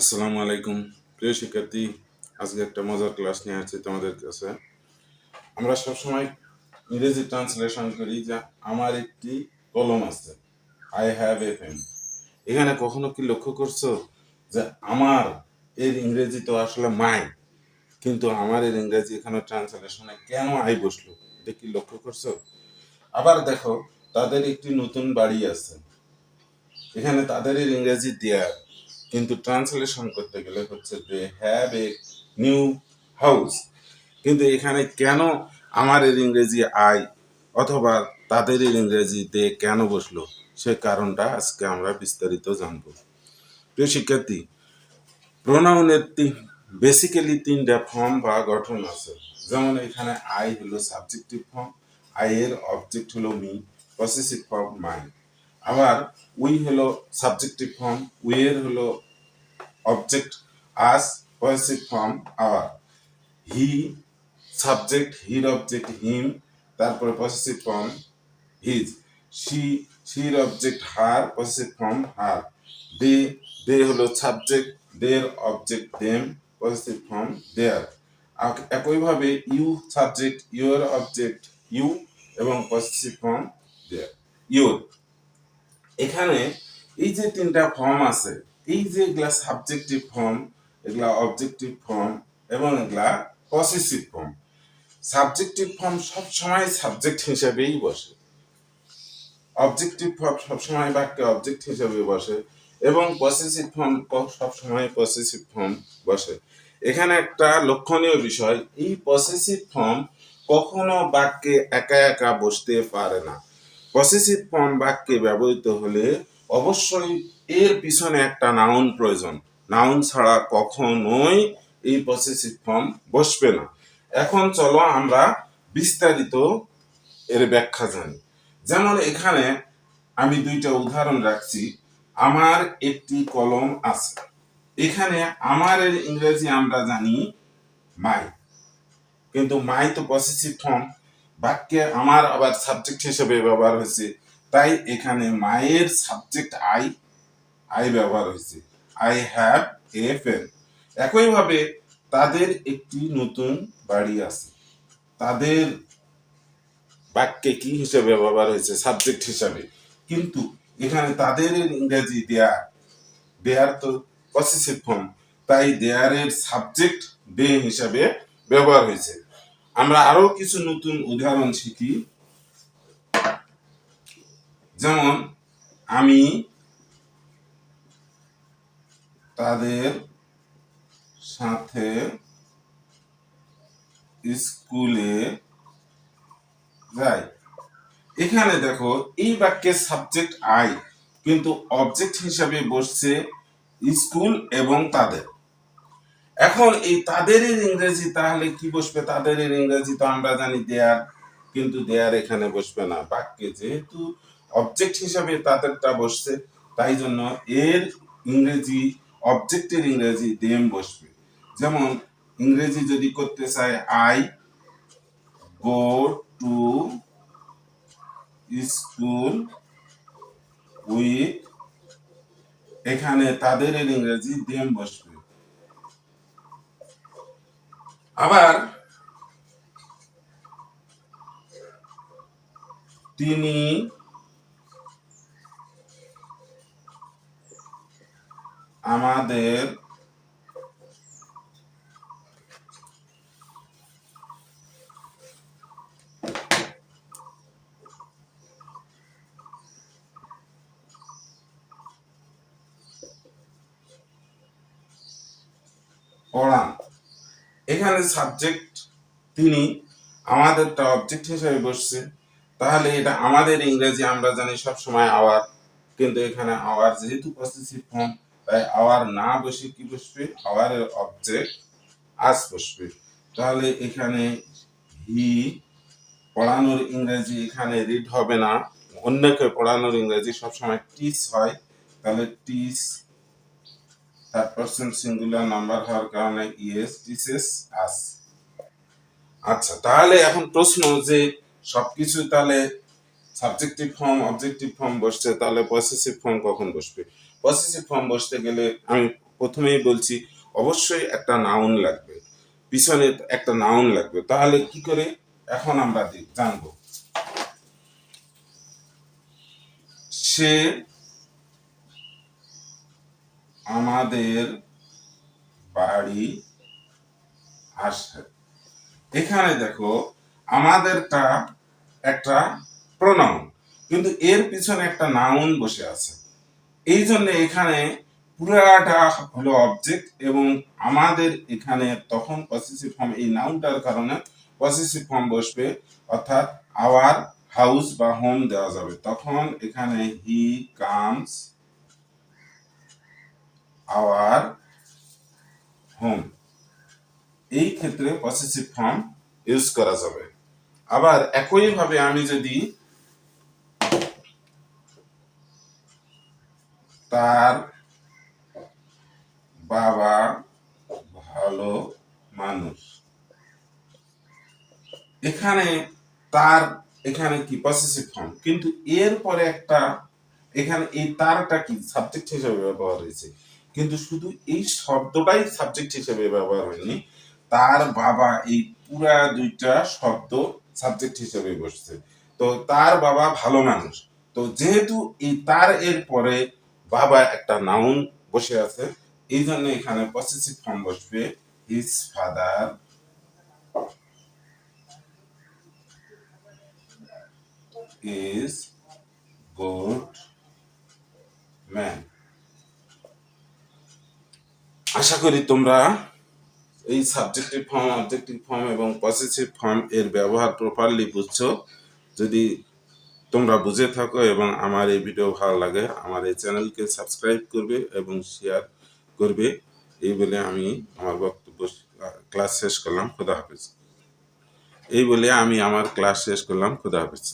আসসালামু আলাইকুম। প্রিয় শিক্ষার্থী, আজকে একটা মজার ক্লাস নিয়ে আসছি তোমাদের কাছে। আমরা সবসময় ইংরেজি ট্রান্সলেশন করি যে, আমার একটি কলম আছে আই হ্যাভ এ পেন এখানে কখনো কি লক্ষ্য করছ যে, আমার এর ইংরেজি তো আসলে মাই, কিন্তু আমার এর ইংরেজি এখানে ট্রান্সলেশনে কেন আই বসল? এটা কি লক্ষ্য করছ? আবার দেখো, তাদের একটি নতুন বাড়ি আছে। এখানে তাদের ইংরেজি দেয়ার। কিন্তু ট্রান্সলেশন করতে গেলে হচ্ছে they have a new house কিন্তু এখানে কেন আমার এর ইংরেজি আই অথবা তাদের ইংরেজি দে কেন বসল, সে কারণটা আজকে আমরা বিস্তারিত জানব। প্রিয় শিক্ষার্থী প্রোনাউনের বেসিক্যালি তিনটা ফর্ম বা গঠন আছে। যেমন এখানে আই হলো সাবজেক্টিভ ফর্ম আই এর অবজেক্ট হলো মি পসেসিভ ফর্ম মাই আবার উই হলো সাবজেক্টিভ ফর্ম উই এর হলো object us possessive form our he subject হির object him তারপরে পসেসিভ ফর্ম হিজ শি শির object her possessive form her they they হলো subject there object them possessive form their একইভাবে you subject your object you এবং possessive form their your এখানে এই যে তিনটা form আছে, এই যে এগুলা সাবজেক্টিভ ফর্ম এগুলা অবজেক্টিভ ফর্ম এবং এগুলা পসেসিভ ফর্ম সাবজেক্টিভ ফর্ম সবসময় সাবজেক্ট হিসেবেই বসে। অবজেক্টিভ ফর্ম সবসময় বাক্যে অবজেক্ট হিসেবে বসে এবং পসেসিভ ফর্ম সবসময় পসেসিভ ফর্ম বসে। এখানে একটা লক্ষণীয় বিষয়, এই পসেসিভ ফর্ম কখনো বাক্যে একা একা বসতে পারে না। পসেসিভ ফর্ম বাক্যে ব্যবহৃত হলে অবশ্যই এর পিছনে একটা নাউন প্রয়োজন। নাউন ছাড়া কখনোই এই পসেসিভ ফর্ম বসবে না। এখন চলো আমরা বিস্তারিত এর ব্যাখ্যা জানি। যেমন এখানে আমি দুইটা উদাহরণ রাখছি। আমার একটি কলম আছে। এখানে আমার ইংরেজি আমরা জানি মাই। কিন্তু মাই তো পসেসিভ ফর্ম বাক্যে আমার আবার সাবজেক্ট হিসেবে ব্যবহার হয়েছে। তাই এখানে মায়ের সাবজেক্ট আই আই ব্যবহার হয়েছে। আই হ্যাভ এ পেন একইভাবে তাদের একটি নতুন বাড়ি আছে। তাদের বাক্যে কি হিসেবে ব্যবহার হয়েছে? সাবজেক্ট হিসাবে। কিন্তু এখানে তাদের ইংরেজি দেয়ার দেয়ার তো পসেসিভ ফর্ম তাই দেয়ারের সাবজেক্ট দে হিসাবে ব্যবহার হয়েছে। আমরা আরও কিছু নতুন উদাহরণ শিখি। যেমন, আমি তাদের সাথে স্কুলে যাই। এখানে দেখো, এই বাক্যের সাবজেক্ট আই কিন্তু অবজেক্ট হিসাবে বসছে স্কুল এবং তাদের। এখন এই তাদের ইংরেজি তাহলে কি বসবে? তাদের ইংরেজি তো আমরা জানি দেয়ার কিন্তু দেয়ার এখানে বসবে না। বাক্যে যেহেতু অবজেক্ট হিসাবে তাদেরটা বসছে, তাই জন্য এর ইংরেজি অবজেক্টের ইংরেজি দেম বসবে। যেমন ইংরেজি যদি করতে চাই I go to school with এখানে তাদের ইংরেজি দেম বসবে আবার তিনি আমাদের পড়ান এখানে সাবজেক্ট তিনি আমাদেরটা অবজেক্ট হিসেবে বসছে। তাহলে এটা আমাদের ইংরেজি, আমরা জানি সব সময় আওয়ার কিন্তু এখানে আওয়ার যেহেতু পসেসিভ ফর্ম তাই আওয়ার না বসে কি বসবে? আওয়ারের অবজেক্ট আস বসবে। তাহলে এখানে হি পড়ানোর ইংরেজি এখানে রিড হবে না। অন্যকে পড়ানোর ইংরেজি সবসময় টিস হয়। তাহলে টিস থার্ড সিঙ্গুলার নাম্বার হওয়ার কারণে ইএস টিসেস আস আচ্ছা তাহলে এখন প্রশ্ন যে সবকিছু তাহলে সাবজেক্টিভ ফর্ম অবজেক্টিভ ফর্ম বসছে, তাহলে পসেসিভ ফর্ম কখন বসবে? পসেসিভ ফর্ম বসতে গেলে আমি প্রথমেই বলছি, অবশ্যই একটা নাউন লাগবে। পিছনে একটা নাউন লাগবে। তাহলে কি করে? এখন আমরা জানব। সে আমাদের বাড়ি আসে। এখানে দেখো, আমাদেরটা একটা প্রনাউন কিন্তু এর পিছনে একটা নাউন বসে আছে। এই জন্য এখানে পুরাটা হলো অবজেক্ট এবং আমাদের এখানে তখন পসেসিভ ফর্ম এই নাউনটার কারণে পসেসিভ ফর্ম বসবে, অর্থাৎ আওয়ার হাউস বা হোম দেওয়া যাবে। তখন এখানে হি কামস আওয়ার হোম এই ক্ষেত্রে পসেসিভ ফর্ম ইউজ করা যাবে। আবার একইভাবে আমি যদি তার বাবা ভালো মানুষ। এখানে তার, এখানে কি পসেসিভ ফর্ম কিন্তু এর পরে একটা, এখানে এই তারটা কি সাবজেক্ট হিসেবে ব্যবহার হয়েছে? কিন্তু শুধু এই শব্দটাই সাবজেক্ট হিসেবে ব্যবহার হয়নি। তার বাবা এই পুরা দুইটা শব্দ সাবজেক্ট হিসেবে বসছে। তো তার বাবা ভালো মানুষ। তো যেহেতু এই তার এর পরে বাবা একটা নাউন বসে আছে, এই জন্য এখানে পসেসিভ ফর্ম বসবে his father is good man আশা করি তোমরা এই সাবজেক্টিভ ফর্ম অবজেক্টিভ ফর্ম এবং পসেসিভ ফর্ম এর ব্যবহার প্রপারলি বুঝছ। যদি তোমরা বুঝে থাকো এবং আমার এই ভিডিও ভালো লাগে, আমার এই চ্যানেলকে সাবস্ক্রাইব করবে এবং শেয়ার করবে। এই বলে আমি আমার বক্তব্য ক্লাস শেষ করলাম। খুদা হাফেজ। এই বলে আমি আমার ক্লাস শেষ করলাম। খুদা হাফেজ।